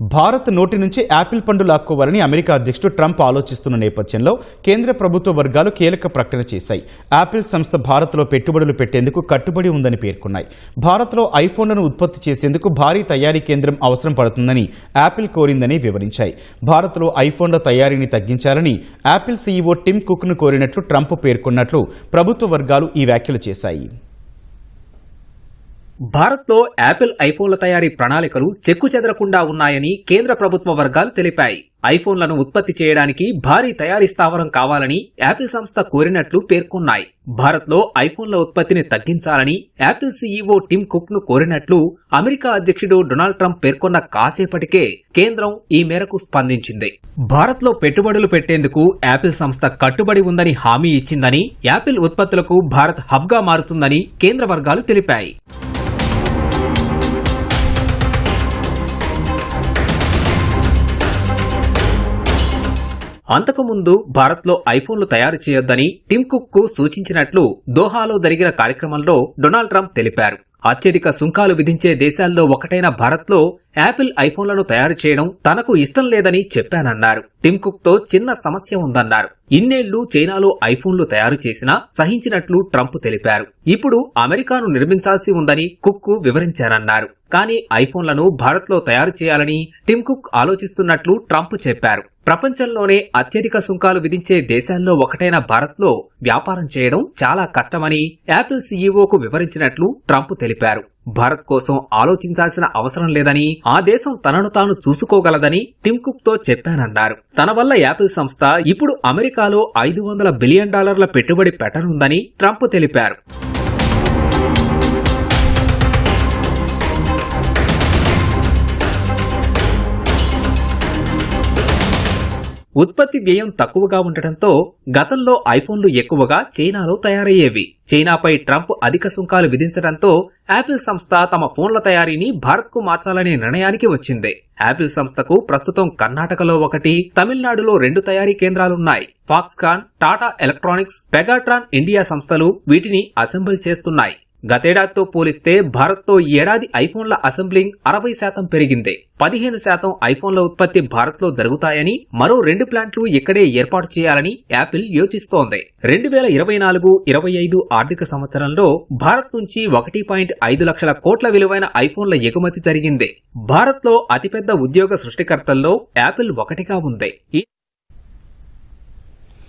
భారత్ నోటి నుంచి యాపిల్ పండు లాక్కోవాలని అమెరికా అధ్యక్షుడు ట్రంప్ ఆలోచిస్తున్న నేపథ్యంలో కేంద్ర ప్రభుత్వ వర్గాలు కీలక ప్రకటన చేశాయి. యాపిల్ సంస్థ భారత్లో పెట్టుబడులు పెట్టేందుకు కట్టుబడి ఉందని పేర్కొన్నాయి. భారత్లో ఐఫోన్లను ఉత్పత్తి చేసేందుకు భారీ తయారీ కేంద్రం అవసరం పడుతుందని యాపిల్ కోరిందని వివరించాయి. భారత్లో ఐఫోన్ల తయారీని తగ్గించాలని యాపిల్ సీఈఓ టిమ్ కుక్ను కోరినట్లు ట్రంప్ పేర్కొన్నట్లు ప్రభుత్వ వర్గాలు ఈ వ్యాఖ్యలు చేశాయి. భారత్లో యాపిల్ ఐఫోన్ల తయారీ ప్రణాళికలు చెక్కు చెదరకుండా ఉన్నాయని కేంద్ర ప్రభుత్వ వర్గాలు తెలిపాయి. ఐఫోన్లను ఉత్పత్తి చేయడానికి భారీ తయారీ స్థావరం కావాలని యాపిల్ సంస్థ కోరినట్లు పేర్కొన్నాయి. భారత్లో ఐఫోన్ల ఉత్పత్తిని తగ్గించాలని యాపిల్ సీఈఓ టిమ్ కుక్ను కోరినట్లు అమెరికా అధ్యక్షుడు డొనాల్డ్ ట్రంప్ పేర్కొన్న కాసేపటికే కేంద్రం ఈ మేరకు స్పందించింది. భారత్లో పెట్టుబడులు పెట్టేందుకు యాపిల్ సంస్థ కట్టుబడి ఉందని హామీ ఇచ్చిందని యాపిల్ ఉత్పత్తులకు భారత్ హబ్గా మారుతుందని కేంద్ర వర్గాలు తెలిపాయి. అంతకుముందు భారత్లో ఐఫోన్లు తయారు చేయొద్దని టిమ్ కుక్కు సూచించినట్లు దోహాలో జరిగిన కార్యక్రమంలో డొనాల్డ్ ట్రంప్ తెలిపారు. అత్యధిక సుంకాలు విధించే దేశాల్లో ఒకటైన భారత్లో యాపిల్ ఐఫోన్లను తయారు చేయడం తనకు ఇష్టం లేదని చెప్పానన్నారు. టిమ్ కుక్తో చిన్న సమస్య ఉందన్నారు. ఇన్నేళ్ళు చైనాలో ఐఫోన్లు తయారు చేసినా సహించినట్లు ట్రంప్ తెలిపారు. ఇప్పుడు అమెరికాను నిర్మించాల్సి ఉందని కుక్ వివరించారన్నారు. కానీ ఐఫోన్లను భారత్లో తయారు చేయాలని టిమ్ కుక్ ఆలోచిస్తున్నట్లు ట్రంప్ చెప్పారు. ప్రపంచంలోనే అత్యధిక సుంకాలు విధించే దేశాల్లో ఒకటైన భారత్లో వ్యాపారం చేయడం చాలా కష్టమని యాపిల్ సీఈఓకు వివరించినట్లు ట్రంప్ తెలిపారు. భారత్ కోసం ఆలోచించాల్సిన అవసరం లేదని ఆ దేశం తనను తాను చూసుకోగలదని టిమ్తో చెప్పానన్నారు. తన వల్ల యాపిల్ సంస్థ ఇప్పుడు అమెరికాలో ఐదు వందల బిలియన్ డాలర్ల పెట్టుబడి పెట్టనుందని ట్రంప్ తెలిపారు. ఉత్పత్తి వ్యయం తక్కువగా ఉండటంతో గతంలో ఐఫోన్లు ఎక్కువగా చైనాలో తయారయ్యేవి. చైనాపై ట్రంప్ అధిక సుంకాలు విధించడంతో యాపిల్ సంస్థ తమ ఫోన్ల తయారీని భారత్కు మార్చాలనే నిర్ణయానికి వచ్చింది. యాపిల్ సంస్థకు ప్రస్తుతం కర్ణాటకలో ఒకటి తమిళనాడులో రెండు తయారీ కేంద్రాలున్నాయి. Foxconn Tata electronics Pegatron India సంస్థలు వీటిని అసెంబుల్ చేస్తున్నాయి. గతేడాదితో పోలిస్తే భారత్తో ఏడాది ఐఫోన్ల అసెంబ్లింగ్ అరవై శాతం పెరిగింది. పదిహేను శాతం ఐఫోన్ల ఉత్పత్తి భారత్లో జరుగుతాయని మరో రెండు ప్లాంట్లు ఇక్కడే ఏర్పాటు చేయాలని యాపిల్ యోచిస్తోంది. రెండు వేల ఇరవై నాలుగు ఇరవై ఐదు ఆర్థిక సంవత్సరంలో భారత్ నుంచి ఒకటి పాయింట్ ఐదు లక్షల కోట్ల విలువైన ఐఫోన్ల ఎగుమతి జరిగింది. భారత్లో అతిపెద్ద ఉద్యోగ సృష్టికర్తల్లో యాపిల్ ఒకటిగా ఉంది.